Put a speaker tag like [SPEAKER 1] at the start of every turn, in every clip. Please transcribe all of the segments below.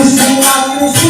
[SPEAKER 1] Mas o milagre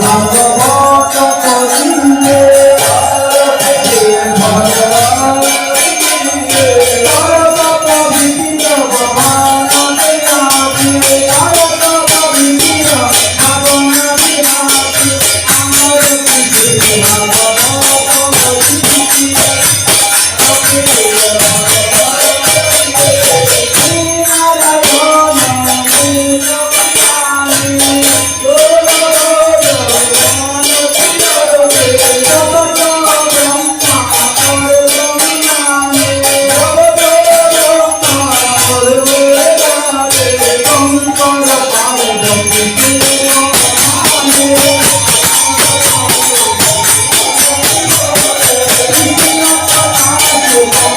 [SPEAKER 1] 老胳。Oh.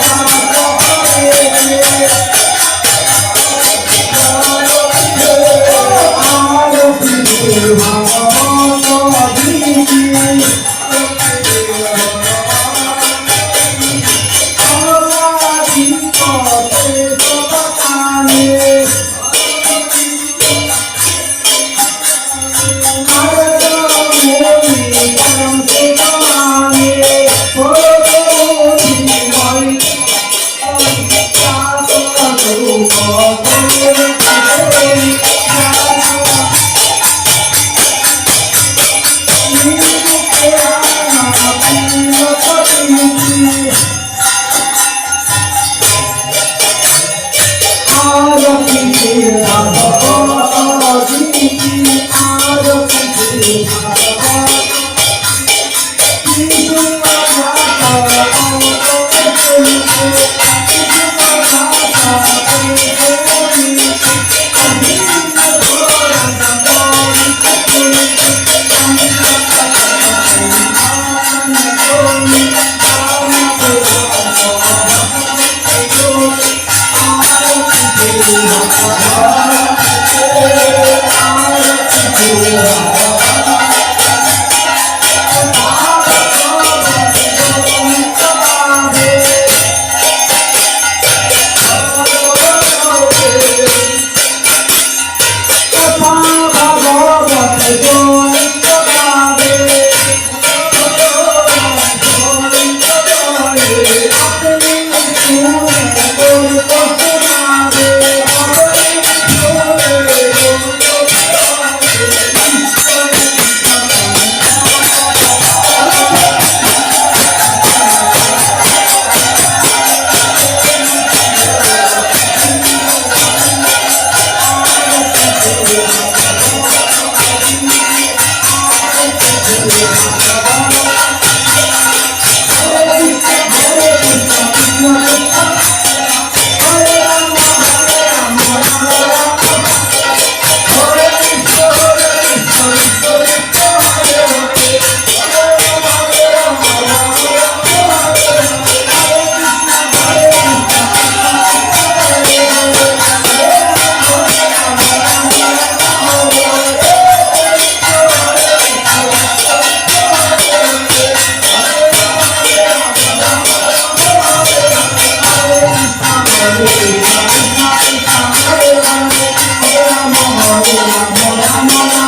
[SPEAKER 1] Oh, amor.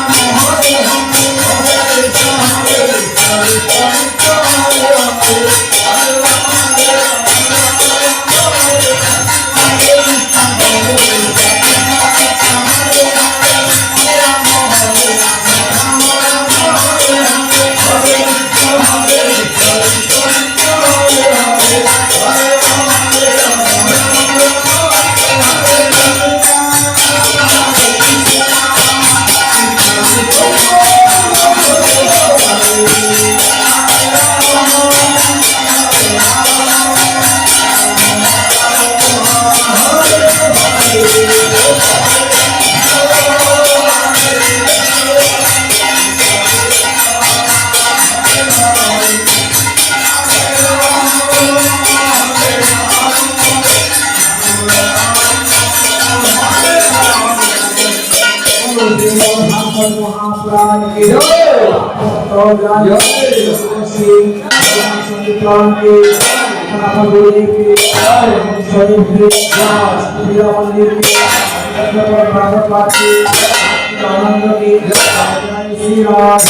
[SPEAKER 1] মন্দির কি ভাগবত পাঠ কি আনন্দ কি শ্রী রাম